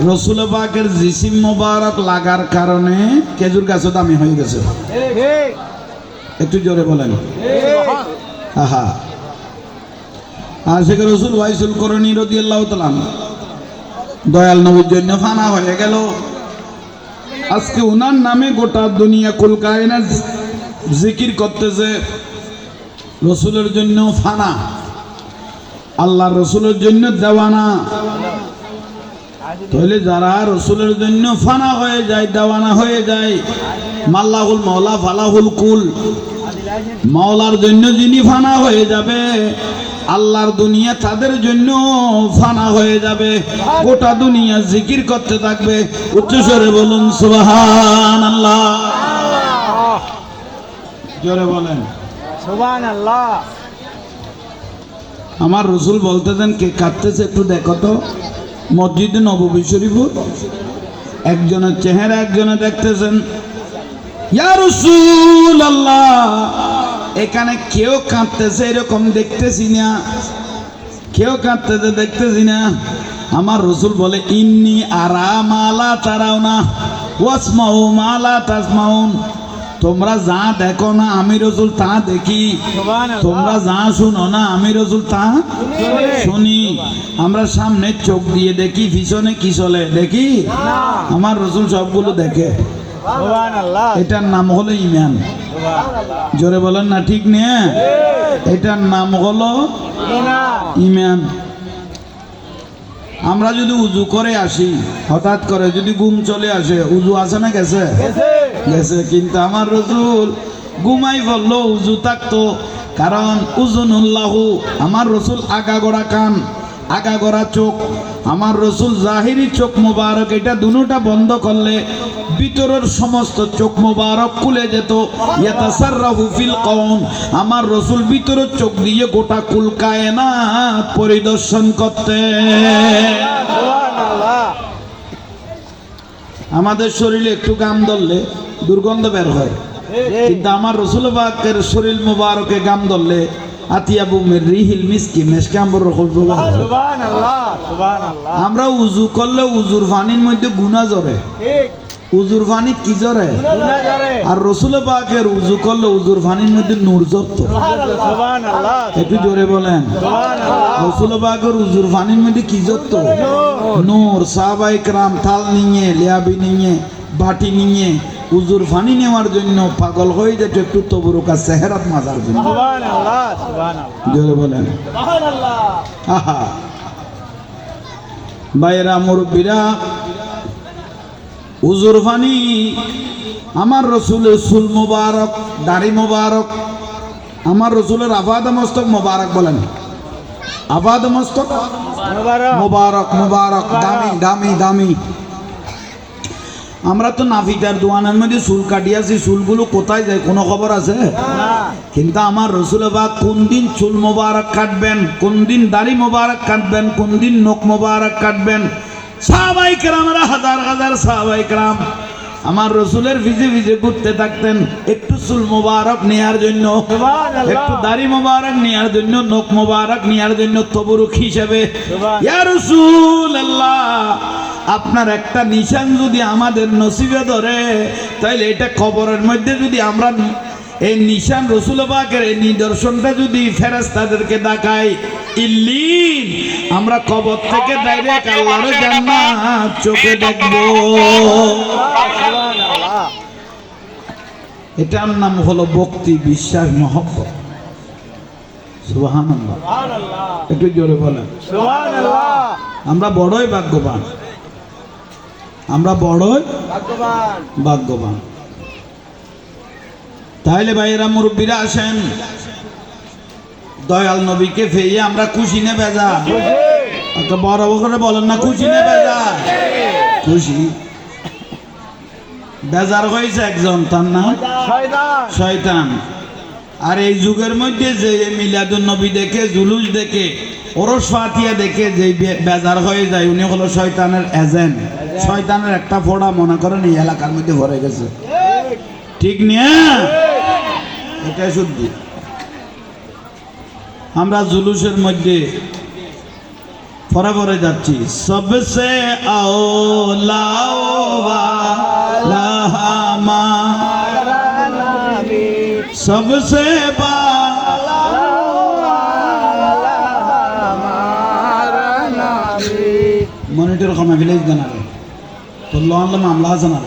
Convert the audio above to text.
রসুল পাকের জিসিম মোবারক লাগার কারণে খেজুর গাছও দামি হয়ে গেছে। একটু জোরে বলেন। আহা। রসুল রদি আল্লাহ তালাম দয়াল নবীর জন্য ফানা হয়ে গেল। আজকে উনার নামে গোটা দুনিয়া কলকায় না জিকির করতেছে। রসুলের জন্য ফানা। আল্লাহ রসুলের জন্য দেওয়ানা। তাহলে যারা রসুলের জন্য ফানা হয়ে যায় দেওয়ানা হয়ে যায় মাল্লাহুল মৌলা ফালাহুল কুল মাওলার জন্য যিনি ফানা হয়ে যাবে আল্লাহর দুনিয়া তাদের জন্য ফানা হয়ে যাবে গোটা দুনিয়া জিকির করতে থাকবে। উচ্চস্বরে বলুন সুবহান আল্লাহ জোরে বলেন। সুবান আল্লাহ আমার রসুল বলতেছেন কে কাঁদতেছে একটু দেখো তো। মসজিদে নববী শরীফুর একজনের চেহারা একজনে দেখতেছেন। এখানে কেউ কাঁদতেছে এরকম দেখতেছি না। কেউ কাঁদতেছে, দেখতেছি না। আমার রসুল বলে, ইন্নি আরা মালা তারাও না ওয়াসমাউ মালা তাসমাউন। তোমরা যা দেখো না আমি রসুল তা দেখি। তোমরা যা শুনো না আমি রসুল তা শুনি। আমরা সামনে চোখ দিয়ে দেখি পিছনে কি চলে দেখি? আমার রসুল সবগুলো দেখে। এটার নাম হলো ইমান জোরে বলেন না ঠিক নিয়ে? এটার নাম হলো ইমান আমরা যদি উজু করে আসি হঠাৎ করে যদি ঘুম চলে আসে উজু আছে না গেছে। গেছে কিন্তু আমার রসুল ঘুমাই বলল উজু থাকতো কারণ উজুনুল্লাহু আমার রসুল আগাগোড়া কান আগাগোড়া চোখ আমার রসুল জাহিরি চোখ মোবারক এটা দুটোটা বন্ধ করলে ভিতরের সমস্ত চোখ মোবারক খুলে যেত। ফিল কওম আমার রসুল ভিতরের চোখ দিয়ে গোটা কুল কায়নাত পরিদর্শন করতে। আমাদের শরীরে একটু গাম ধরলে দুর্গন্ধ বের হয়। কিন্তু আমার রসুল বাকের শরীর মুবারকে গাম ধরলে রিহিল মিসকি আমরা উজু করলে উজুর পানির মধ্যে গুণা জরে ঠিক। উজুর পানি কি জরে গুনাহ করে আর রসুল পাকের উজু করলে উজুর পানির মধ্যে নূর একটু জোরে বলেন। রসুল পাকের উজুর পানির মধ্যে কি জরত নূর। সাহাবাই ক্রাম থাল নিয়ে লিয়াবি নিয়ে বাটি নিয়ে উজুর পানি নেওয়ার জন্য পাগল হয়ে যেত একটু তবরুকা সেহেরাত মাজার জন্য। জোরে বলেন। আহা। বাইরা মুরব্বীরা উজুর ফানি আমার রসুলের সুল মোবারক দাড়ি মোবারক আমার রসুলের আবাদ মস্তক মোবারক বলেন। আবাদ মস্তক? মুবারক। মোবারক মোবারক দামি দামি দামি। আমরা তো নাফিটার দোয়ানের মধ্যে চুল কাটিয়াছি চুলগুলো কোথায় যায় কোনো খবর আছে? কিন্তু আমার রসুল বা কোন দিন চুল মোবারক কাটবেন কোন দিন দাড়ি মোবারক কাটবেন কোন দিন নখ মোবারক কাটবেন? সাহাবাই হাজার হাজার সাহাবাই আমার রসুলের ভিজে ভিজে ঘুরতে থাকতেন একটু চুল মোবারক নেয়ার জন্য একটু দাড়ি মোবারক নেয়ার জন্য নখ মোবারক নেয়ার জন্য তবরুক হিসেবে। ইয়া রাসূলুল্লাহ আপনার একটা নিশান যদি আমাদের নসিবে ধরে তাহলে এটা কবরের মধ্যে যদি আমরা এই নিশান রসুল পাকের এই নিদর্শনটা যদি ফেরেস্তাদেরকে দেখাই ইল্লিন আমরা কবর থেকে ডাইরেক্ট আল্লাহর জান্নাত চোখে দেখব। এটার নাম হলো ভক্তি বিশ্বাস মহব্বত। সুবহানাল্লাহ। একটু জোরে বলেন। আমরা বড়ই ভাগ্যবান। আমরা বড়ই ভাগ্যবান। তাহলে ভাইয়েরা মুরব্বীরা আসেন। দয়াল নবীকে ফেয়ে আমরা খুশি নে বেজা বড় করে বলেন না খুশি নে বেজা খুশি। বেজার হয়েছে একজন তার নাম? শয়তান। আর এই যুগের মধ্যে যে মিলাদুন নবী দেখে, জুলুস দেখে, ওরস ফাতিয়া দেখে যে বেজার হয়ে যায়, উনি হলো শয়তানের এজেন্ট শয়তানের একটা ফোড়া, মনে করেন এই এলাকার মধ্যে ভরে গেছে। ঠিক নিয়ে? এটা শুদ্ধ। আমরা জুলুসের মধ্যে পরে পরে যাচ্ছি। সবসে আওলা লাহামা सबसे बा মনিটর কমে ভিলেজ জানালে তো লন মামলা জানালে